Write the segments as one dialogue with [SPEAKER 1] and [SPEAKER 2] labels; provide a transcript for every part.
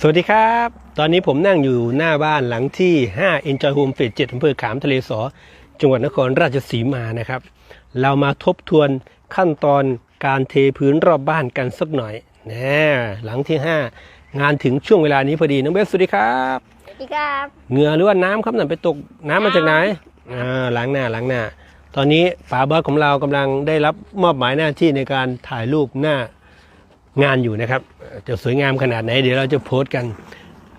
[SPEAKER 1] สวัสดีครับ ตอนนี้ผมนั่งอยู่หน้าบ้านหลังที่ 5 Enjoy Home Phase 7อำเภอขามทะเลสอ จังหวัดนครราชสีมานะครับ เรามาทบทวนขั้นตอนการเทพื้นรอบบ้านกันสักหน่อยนะหลังที่ 5 งานถึงช่วงเวลานี้พอดีน้องเบสสวัสดีครับ
[SPEAKER 2] สวัสดีครับ
[SPEAKER 1] เหงื่อหรือว่าน้ำครับนั่นไปตกน้ำมาจากไหนอ่าล้างหน้าล้างหน้า ตอนนี้ป๋าบอสของเรากำลังได้รับมอบหมายหน้าที่ในการถ่ายรูปหน้างานอยู่นะครับเอ่อ จะสวยงามขนาดไหน เดี๋ยวเราจะโพสต์กัน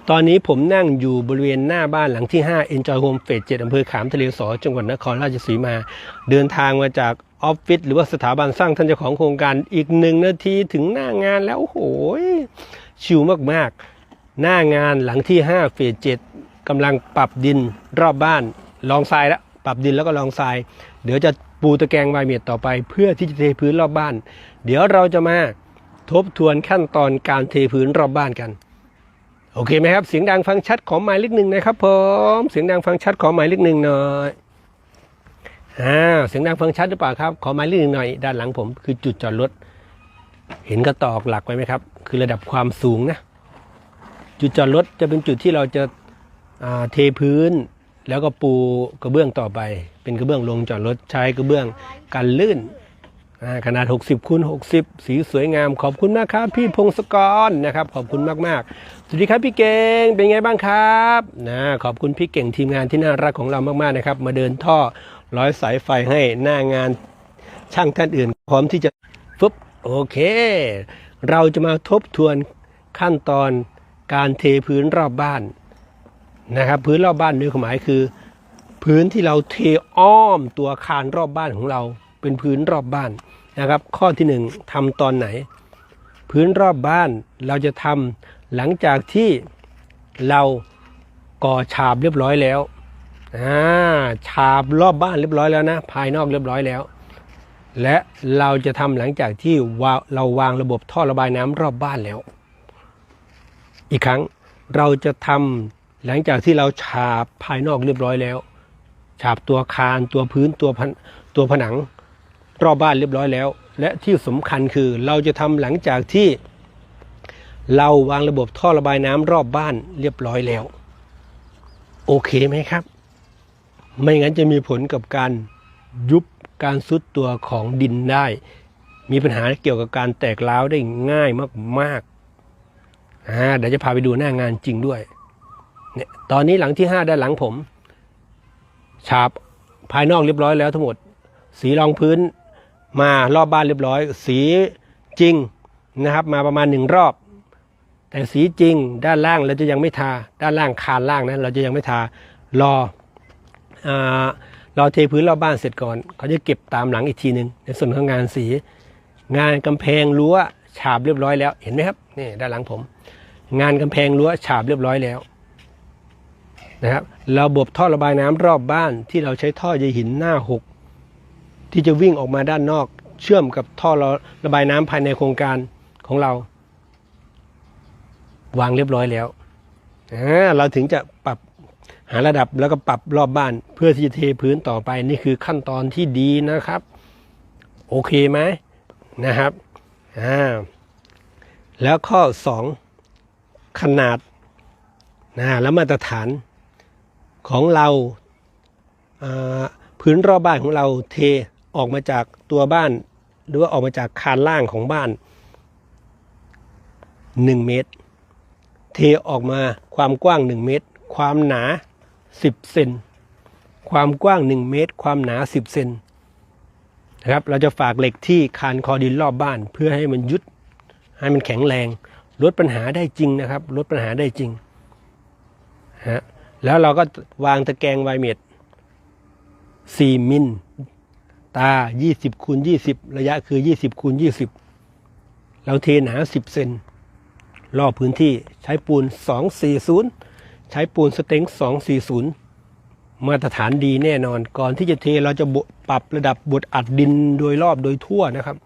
[SPEAKER 1] ตอนนี้ผมนั่งอยู่บริเวณหน้าบ้านหลังที่ 5 Enjoy Home Phase 7อำเภอขามทะเลสอจังหวัดนครราชสีมา เดินทางมาจากออฟฟิศหรือว่าสถาบันสร้างท่านเจ้าของโครงการอีกหนึ่งนาทีถึงหน้างานแล้วโอ้โหชิวมากๆ หน้างานหลังที่ 5 เฟส7กำลังปรับดินรอบบ้านลองทรายแล้วปรับดินแล้วก็ลองทราย เดี๋ยวจะปูตะแกรงไวเมียดต่อไป เพื่อที่จะเทพื้นรอบบ้าน เดี๋ยวเราจะมา ทบทวนขั้นตอนการเทพื้นรอบบ้านกัน โอเคไหมครับ เสียงดังฟังชัดขอหมายเลขหนึ่งนะครับผมเสียงดังฟังชัดขอหมายเลขหนึ่งหน่อยอ่าเสียงดังฟังชัดหรือเปล่าครับ ขอหมายเลขหนึ่งหน่อย ด้านหลังผมคือจุดจอดรถ เห็นกระตอกหลักไว้ไหมครับ คือระดับความสูงนะ จุดจอดรถจะเป็นจุดที่เราจะาเทพื้นแล้วก็ปูกระเบื้องต่อไป เป็นกระเบื้องลงจอดรถใช้กระเบื้องกันลื่น ขนาด 60คูณ60 สีสวยงาม ขอบคุณมากครับพี่พงศกรนะครับ ขอบคุณมากๆสวัสดีครับพี่เก่งเป็นไงบ้างครับนะขอบคุณพี่เก่งทีมงานที่น่ารักของเรามากๆนะครับ มาเดินท่อร้อยสายไฟให้หน้างานช่างท่านอื่น พร้อมที่จะฟึบโอเค เราจะมาทบทวนขั้นตอนการเทพื้นรอบบ้านนะครับพื้นรอบบ้านโดยความหมายคือ พื้นที่เราเทอ้อมตัวอาคารรอบบ้านของเรา เป็นพื้นรอบบ้าน นะครับ ข้อที่หนึ่งทำตอนไหน พื้นรอบบ้านเราจะทำหลังจากที่เราก่อฉาบเรียบร้อยแล้วอ่าฉาบรอบบ้านเรียบร้อยแล้วนะ ภายนอกเรียบร้อยแล้ว และเราจะทำหลังจากที่วาเราวางระบบท่อระบายน้ำรอบบ้านแล้ว อีกครั้งเราจะทำหลังจากที่เราฉาบภายนอกเรียบร้อยแล้ว ฉาบตัวคานตัวพื้นตัวผนตัวผนัง รอบบ้านเรียบร้อยแล้ว และที่สำคัญคือเราจะทำหลังจากที่เราวางระบบท่อระบายน้ำรอบบ้านเรียบร้อยแล้ว โอเคไหมครับ ไม่งั้นจะมีผลกับการยุบการซุดตัวของดินได้ มีปัญหาเกี่ยวกับการแตกร้าวได้ง่ายมากๆอ่าเดี๋ยวจะพาไปดูหน้างานจริงด้วยเนี่ยตอนนี้หลังที่ 5 ด้านหลังผม ฉาบภายนอกเรียบร้อยแล้วทั้งหมด สีรองพื้น มารอบบ้านเรียบร้อย สีจริงนะครับ มาประมาณหนึ่งรอบ แต่สีจริงด้านล่างเราจะยังไม่ทา ด้านล่างคานล่างนะเราจะยังไม่ทารออารอเทพื้นรอบบ้านเสร็จก่อน เขาจะเก็บตามหลังอีกทีหนึ่งในส่วนของงานสี งานกำแพงรั้วฉาบเรียบร้อยแล้วเห็นไหมครับนี่ด้านหลังผม งานกำแพงรั้วฉาบเรียบร้อยแล้วนะครับระบบท่อระบายน้ำรอบบ้านที่เราใช้ท่อใยหินหน้าหก ที่จะวิ่งออกมาด้านนอก เชื่อมกับท่อระระบายน้ำภายในโครงการของเรา วางเรียบร้อยแล้วเราถึงจะปรับหาระดับแล้วก็ปรับรอบบ้าน เพื่อที่จะเทพื้นต่อไปนี่คือขั้นตอนที่ดีนะครับ โอเคไหมนะครับอ่าแล้วข้อ 2 ขนาดนะและมาตรฐานของเราพื้นรอบบ้านของเราเท ออกมาจากตัวบ้าน หรือว่าออกมาจากคานล่างของบ้าน 1 เมตร เทออกมาความกว้าง 1 เมตร ความหนา 10 เซนความกว้าง 1 เมตร ความหนา 10 เซนนะครับเราจะฝากเหล็กที่คานคอดินรอบบ้าน เพื่อให้มันยุดให้มันแข็งแรง ลดปัญหาได้จริงนะครับ ลดปัญหาได้จริงฮะแล้วเราก็วางตะแกรงไวเมตร4มิล ตา 20คูณ20 ระยะคือ 20คูณ20 เราเทหนา 10 เซนรอบพื้นที่ใช้ปูน 240 ใช้ปูนสเต็ง 240 มาตรฐานดีแน่นอน ก่อนที่จะเทเราจะปรับระดับบดอัดดินโดยรอบโดยทั่วนะครับ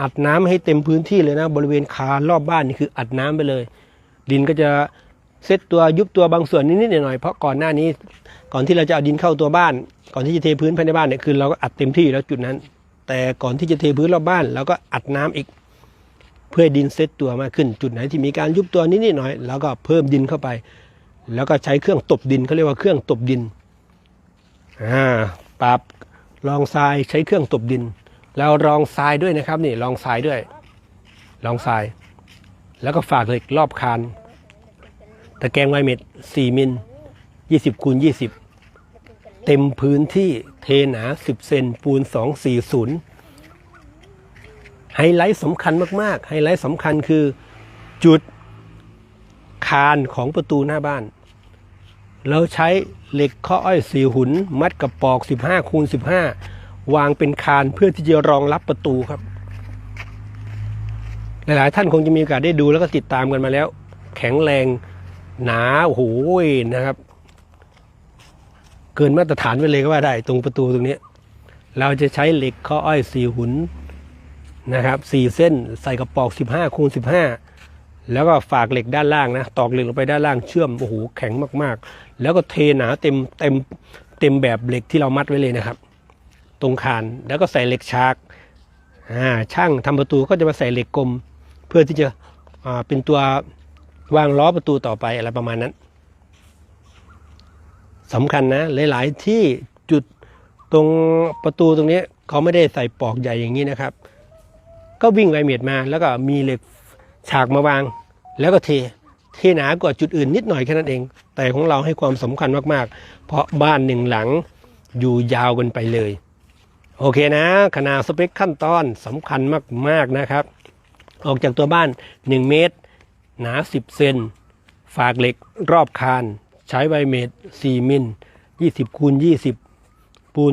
[SPEAKER 1] อัดน้ำให้เต็มพื้นที่เลยนะ บริเวณคานรอบบ้านนี่คืออัดน้ำไปเลย ดินก็จะเซตตัวยุบตัวบางส่วนนิดๆหน่อยๆเพราะก่อนหน้านี้ ก่อนที่เราจะเอาดินเข้าตัวบ้าน ก่อนที่จะเทพื้นภายในบ้านเนี่ยคือเราก็อัดเต็มที่แล้วจุดนั้น แต่ก่อนที่จะเทพื้นรอบบ้านเราก็อัดน้ำอีก เพื่อดินเซตตัวมากขึ้น จุดไหนที่มีการยุบตัวนิดๆหน่อยๆแล้วก็เพิ่มดินเข้าไป แล้วก็ใช้เครื่องตบดินเขาเรียกว่าเครื่องตบดินอ่าปรับรองทรายใช้เครื่องตบดิน แล้วรองทรายด้วยนะครับนี่รองทรายด้วยรองทราย แล้วก็ฝากเหล็กรอบคานตะแกรงไวเม็ด4มิล20คูณ20 เต็มพื้นที่เทหนา 10 เซนปูน 240 ไฮไลท์สำคัญมาก ๆ ไฮไลท์สำคัญคือจุดคานของประตูหน้าบ้าน เราใช้เหล็กข้ออ้อยสีหุน มัดกับปอก 15คูณ15 วางเป็นคานเพื่อที่จะรองรับประตูครับ หลาย ๆ ท่านคงจะมีโอกาสได้ดูแล้วก็ติดตามกันมาแล้ว แข็งแรงหนาโอ้โหนะครับ เกินมาตรฐานไปเลยก็ว่าได้ ตรงประตูตรงนี้ เราจะใช้เหล็กข้ออ้อยสี่หุนนะครับสี่เส้นใส่กระปอก 15คูณ15 แล้วก็ฝากเหล็กด้านล่างนะตอกเหล็กลงไปด้านล่างเชื่อมโอ้โหแข็งมากๆ แล้วก็เทหนาเต็มเต็มเต็มแบบเหล็กที่เรามัดไว้เลยนะครับ ตรงคานแล้วก็ใส่เหล็กชากอ่าช่างทำประตูก็จะมาใส่เหล็กกลม เพื่อที่จะอ่าเป็นตัววางล้อประตูต่อไปอะไรประมาณนั้น สำคัญนะหลาย ๆ ที่จุดตรงประตูตรงนี้เขาไม่ได้ใส่ปอกใหญ่อย่างนี้นะครับ ก็วิ่งไวเมียดมา แล้วก็มีเหล็กฉากมาวาง แล้วก็เทเทหนากว่าจุดอื่นนิดหน่อยแค่นั้นเอง แต่ของเราให้ความสำคัญมาก ๆ เพราะบ้านหนึ่งหลังอยู่ยาวกันไปเลย โอเคนะ ขนาดสเปคขั้นตอนสำคัญมาก ๆ นะครับ ออกจากตัวบ้าน 1 เมตร หนา 10 เซนฝากเหล็กรอบคาน ใช้ไวเมตร 4 มิล 20คูณ20 ปูน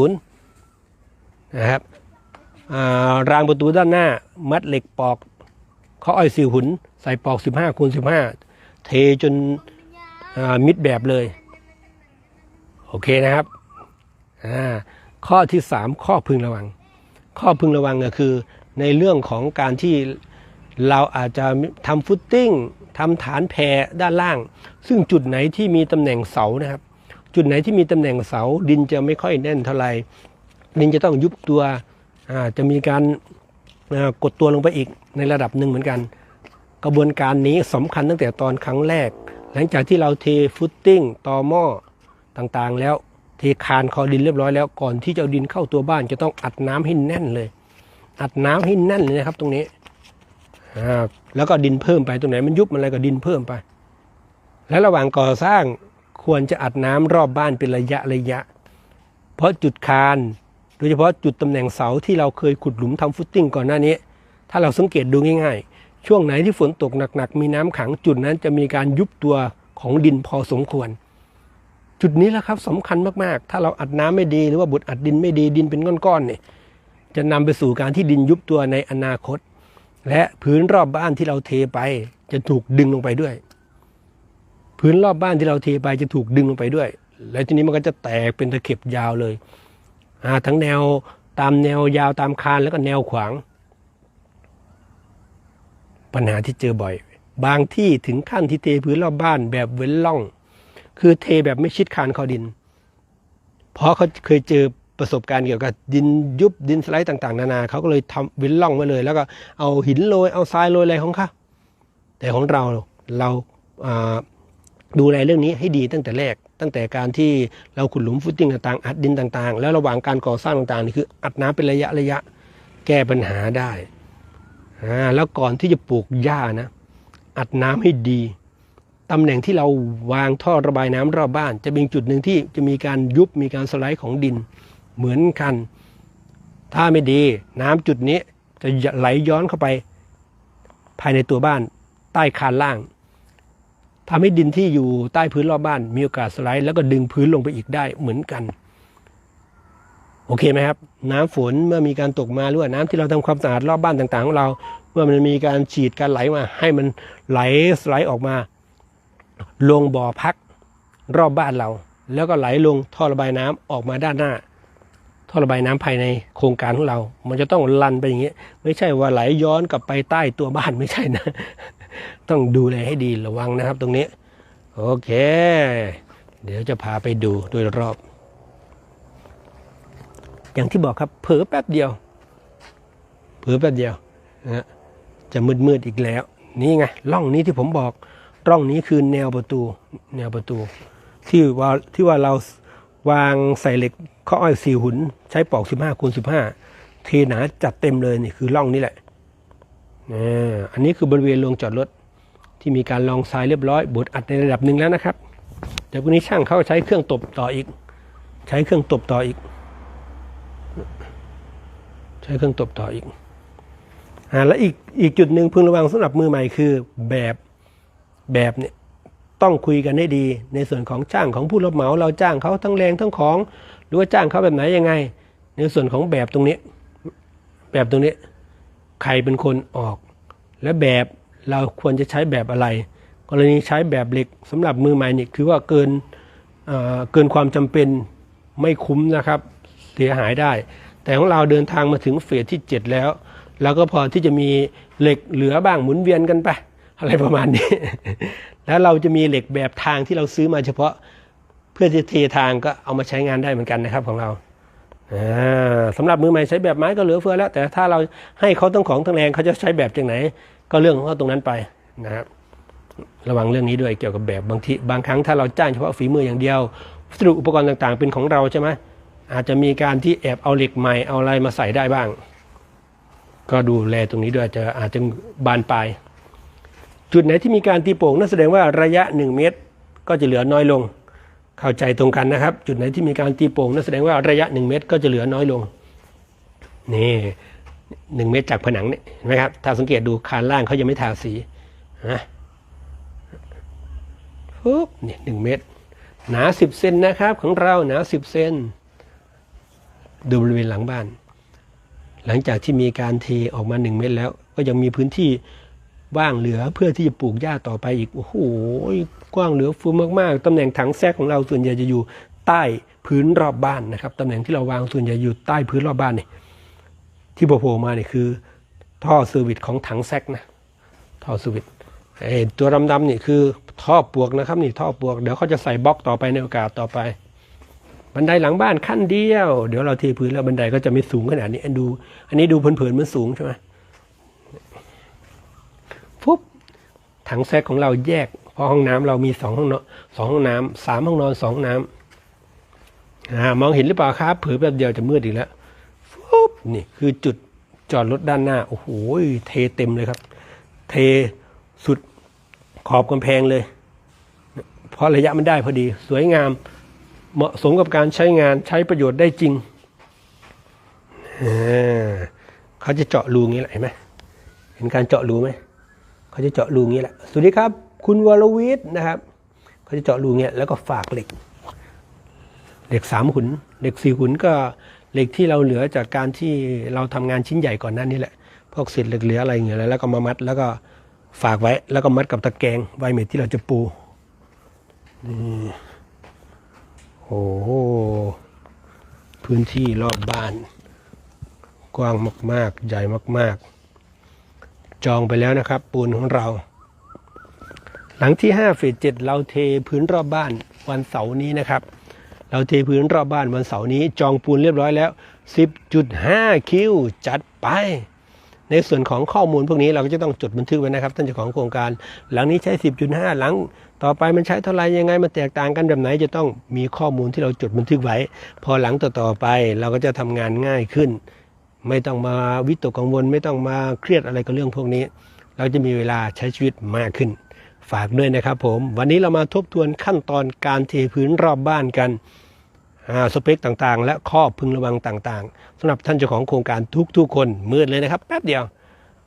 [SPEAKER 1] 240 นะครับารางประตูด้านหน้า มัดเหล็กปอกข้ออ้อยสี่หุน ใส่ปอก 15คูณ15 เทจนมิดแบบเลย โอเคนะครับ ข้อที่ 3 ข้อพึงระวัง ข้อพึงระวังก็คือในเรื่องของการที่เราอาจจะทำฟุตติ้ง ทำฐานแพรด้านล่าง ซึ่งจุดไหนที่มีตำแหน่งเสานะครับ จุดไหนที่มีตำแหน่งเสาดินจะไม่ค่อยแน่นเท่าไหร่ดินจะต้องยุบตัวจะมีการกดตัวลงไปอีกในระดับหนึ่งเหมือนกัน กระบวนการนี้สำคัญตั้งแต่ตอนครั้งแรก หลังจากที่เราเทฟุตติ้งต่อหม้อต่างๆ แล้วเทคานคอดินเรียบร้อยแล้วก่อนที่จะเอาดินเข้าตัวบ้านจะต้องอัดน้ำให้แน่นเลย อัดน้ำให้แน่นเลยนะครับตรงนี้ แล้วก็ดินเพิ่มไปตรงไหนมันยุบมันอะไรก็ดินเพิ่มไป และระหว่างก่อสร้างควรจะอัดน้ำรอบบ้านเป็นระยะระยะ เพราะจุดคานโดยเฉพาะจุดตำแหน่งเสาที่เราเคยขุดหลุมทำฟุตติ้งก่อนหน้านี้ ถ้าเราสังเกตดูง่ายๆ ช่วงไหนที่ฝนตกหนักๆ มีน้ำขังจุดนั้นจะมีการยุบตัวของดินพอสมควร จุดนี้แหละครับสำคัญมากๆ ถ้าเราอัดน้ำไม่ดีหรือว่าบุดอัดดินไม่ดีดินเป็นก้อนๆเนี่ยจะนำไปสู่การที่ดินยุบตัวในอนาคต และพื้นรอบบ้านที่เราเทไป จะถูกดึงลงไปด้วย พื้นรอบบ้านที่เราเทไปจะถูกดึงลงไปด้วย แล้วทีนี้มันก็จะแตกเป็นตะเข็บยาวเลยทั้งแนวตามแนวยาวตามคานแล้วก็แนวขวาง ปัญหาที่เจอบ่อย บางที่ถึงขั้นที่เทพื้นรอบบ้านแบบเว้นร่อง คือเทแบบไม่ชิดคานคอดิน เพราะเขาเคยเจอ ประสบการณ์เกี่ยวกับดินยุบดินสไลด์ต่าง ๆ นานาเขาก็เลยทำเว้นร่องไว้เลย แล้วก็เอาหินโรยเอาทรายโรยอะไรของเขาแต่ของเราเราอ่าดูแลเรื่องนี้ให้ดีตั้งแต่แรก ตั้งแต่การที่เราขุดหลุมฟุตติ้งต่างๆ อัดดินต่างๆ แล้วระหว่างการก่อสร้างต่างๆนี่คืออัดน้ำเป็นระยะระยะแก้ปัญหาได้แล้วก่อนที่จะปลูกหญ้านะ อัดน้ำให้ดีตำแหน่งที่เราวางท่อระบายน้ำรอบบ้าน จะเป็นจุดหนึ่งที่จะมีการยุบมีการสไลด์ของดิน เหมือนกัน ถ้าไม่ดีน้ำจุดนี้จะไหลย้อนเข้าไป ภายในตัวบ้านใต้คานล่างทำให้ดินที่อยู่ใต้พื้นรอบบ้าน มีโอกาสสไลด์แล้วก็ดึงพื้นลงไปอีกได้เหมือนกัน โอเคไหมครับ น้ำฝนเมื่อมีการตกมาหรือว่าน้ำที่เราทำความสะอาดรอบบ้านต่างๆของเราเมื่อมันมีการฉีดการไหลมา ให้มันไหลสไลด์ออกมา ลงบ่อพักรอบบ้านเรา แล้วก็ไหลลงท่อระบายน้ำออกมาด้านหน้า ท่อระบายน้ำภายในโครงการของเรา มันจะต้องลันไปอย่างนี้ย ไม่ใช่ว่าไหลย้อนกลับไปใต้ตัวบ้านไม่ใช่นะ ต้องดูแลให้ดีระวังนะครับ ตรงนี้ โอเค เดี๋ยวจะพาไปดูโดยรอบ อย่างที่บอกครับ เผลอแป๊บเดียว เผลอแป๊บเดียวนะฮะจะมืดๆอีกแล้ว นี่ไงร่องนี้ที่ผมบอกร่องนี้คือแนวประตู แนวประตู ที่ว่าที่ว่าเรา วางใส่เหล็กข้ออ้อยสี่หุน ใช้ปอกสิบห้าคูณสิบห้าเทหนาจัดเต็มเลยนี่คือร่องนี้แหละอันนี้คือบริเวณโรงจอดรถที่มีการลองทรายเรียบร้อยบดอัดในระดับหนึ่งแล้วนะครับเดี๋ยวพรุ่งนี้ช่างเขาใช้เครื่องตบต่ออีก ใช้เครื่องตบต่ออีก ใช้เครื่องตบต่ออีกอ่าและอีกอีกจุดหนึ่งพึงระวังสำหรับมือใหม่คือแบบแบบเนี่ย ต้องคุยกันให้ดี ในส่วนของจ้างของผู้รับเหมาเราจ้างเขาทั้งแรงทั้งของ หรือว่าจ้างเขาแบบไหนยังไง ในส่วนของแบบตรงนี้ แบบตรงนี้ ใครเป็นคนออก และแบบเราควรจะใช้แบบอะไร กรณีใช้แบบเหล็กสำหรับมือใหม่นี่คือว่าเกินเอ่อเกินความจำเป็นไม่คุ้มนะครับ เสียหายได้ แต่ของเราเดินทางมาถึงเฟสที่ 7 แล้วเราก็พอที่จะมีเหล็กเหลือบ้างหมุนเวียนกันไป อะไรประมาณนี้ แล้วเราจะมีเหล็กแบบทางที่เราซื้อมาเฉพาะเพื่อจะเททางก็เอามาใช้งานได้เหมือนกันนะครับของเราอ่าสำหรับมือใหม่ใช้แบบไม้ก็เหลือเฟือแล้ว แต่ถ้าเราให้เขาทั้งของทั้งแรงเขาจะใช้แบบจากไหน ก็เรื่องของเขาตรงนั้นไปนะครับระวังเรื่องนี้ด้วยเกี่ยวกับแบบบางทีบางครั้งถ้าเราจ้างเฉพาะฝีมืออย่างเดียววัสดุอุปกรณ์ต่างๆ เป็นของเราใช่ไหมอาจจะมีการที่แอบเอาเหล็กใหม่เอาอะไรมาใส่ได้บ้าง ก็ดูแลตรงนี้ด้วยอาจจะอาจจะบานปลาย จุดไหนที่มีการตีโป่งนั่นแสดงว่าระยะ 1 เมตร ก็จะเหลือน้อยลง เข้าใจตรงกันนะครับ จุดไหนที่มีการตีโป่งนั่นแสดงว่าระยะ 1 เมตร ก็จะเหลือน้อยลงนี่หนึ่งเมตรจากผนังนี่เห็นไหมครับถ้าสังเกตดูคานล่างเขายังไม่ทาสีนะปุ๊บนี่หนึ่งเมตร หนาสิบเซนนะครับของเราหนาสิบเซนดูบริเวณหลังบ้าน หลังจากที่มีการเทออกมาหนึ่งเมตรแล้ว ก็ยังมีพื้นที่ ว่างเหลือเพื่อที่จะปลูกหญ้าต่อไปอีกโอ้โหกว้างเหลือฟือมากๆตำแหน่งถังแทรกของเราส่วนใหญ่จะอยู่ใต้พื้นรอบบ้านนะครับตำแหน่งที่เราวางส่วนใหญ่อยู่ใต้พื้นรอบบ้านนี่ที่โผล่มาเนี่ยคือ ท่อเซอร์วิสของถังแซกนะท่อเซอร์วิสไอตัวดำๆนี่คือท่อปวกนะครับนี่ท่อปวกเดี๋ยวเขาจะใส่บล็อกต่อไปในโอกาสต่อไป บันไดหลังบ้านขั้นเดียว เดี๋ยวเราเทพื้นแล้วบันไดก็จะไม่สูงขนาดนี้อันดู อันนี้ดูเผินๆมันสูงใช่ไหมฟุบ ถังแซกของเราแยก เพราะห้องน้ำเรามีสองห้องนอนสองห้องน้ำสามห้องนอนสองห้องน้ำอ่ามองเห็นหรือเปล่าครับเผือแบบเดียวจะมืดอีกแล้วปุ๊บนี่คือจุดจอดรถด้านหน้า โอ้โหเทเต็มเลยครับ เทสุดขอบกำแพงเลย เพราะระยะมันได้พอดี สวยงามเหมาะสมกับการใช้งานใช้ประโยชน์ได้จริงอ่าเขาจะเจาะรูงี้แหละเห็นไหมเห็นการเจาะรูไหม เขาจะเจาะรูงี้แหละสวัสดีครับ คุณวรวิทย์นะครับ เขาจะเจาะรูเงี้ยแล้วก็ฝากเหล็ก เหล็กสามหุนเหล็กสี่หุนก็เหล็กที่เราเหลือจากการที่เราทำงานชิ้นใหญ่ก่อนหน้านี้แหละ พวกเศษเหล็กเหลืออะไรอย่างเงี้ยแล้วก็มามัด แล้วก็ฝากไว้ แล้วก็มัดกับตะแกรงไวเมทที่เราจะปูนี่โอ้โหพื้นที่รอบบ้าน กว้างมาก ๆ ใหญ่มาก ๆ จองไปแล้วนะครับ ปูนของเรา หลังที่5เฟส7เราเทพื้นรอบบ้านวันเสาร์นี้นะครับ เราเทพื้นรอบบ้านวันเสาร์นี้ จองปูนเรียบร้อยแล้ว 10.5 คิวจัดไป ในส่วนของข้อมูลพวกนี้เราก็จะต้องจดบันทึกไว้นะครับท่านเจ้าของโครงการ หลังนี้ใช้ 10.5 หลัง ต่อไปมันใช้เท่าไหรยังไงมันแตกต่างกันแบบไหนจะต้องมีข้อมูลที่เราจดบันทึกไว้ พอหลังต่อๆไปเราก็จะทำงานง่ายขึ้น ไม่ต้องมาวิตกกังวล ไม่ต้องมาเครียดอะไรกับเรื่องพวกนี้ เราจะมีเวลาใช้ชีวิตมากขึ้น ฝากด้วยนะครับผม วันนี้เรามาทบทวนขั้นตอนการเทพื้นรอบบ้านกันอ่าสเปคต่างๆ และข้อพึงระวังต่างๆสำหรับท่านเจ้าของโครงการทุกๆ คนมืดเลยนะครับ แป๊บเดียว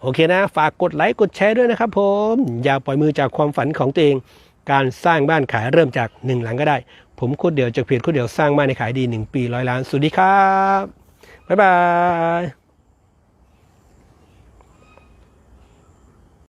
[SPEAKER 1] โอเคนะ ฝากกดไลค์กดแชร์ด้วยนะครับผมอย่าปล่อยมือจากความฝันของตัวเอง การสร้างบ้านขายเริ่มจากหนึ่งหลังก็ได้ ผมโคตรเดียวจากเพจโคตรเดียวสร้างบ้านในขายดี 1 ปีร้อยล้านสวัสดีครับ บ๊ายบาย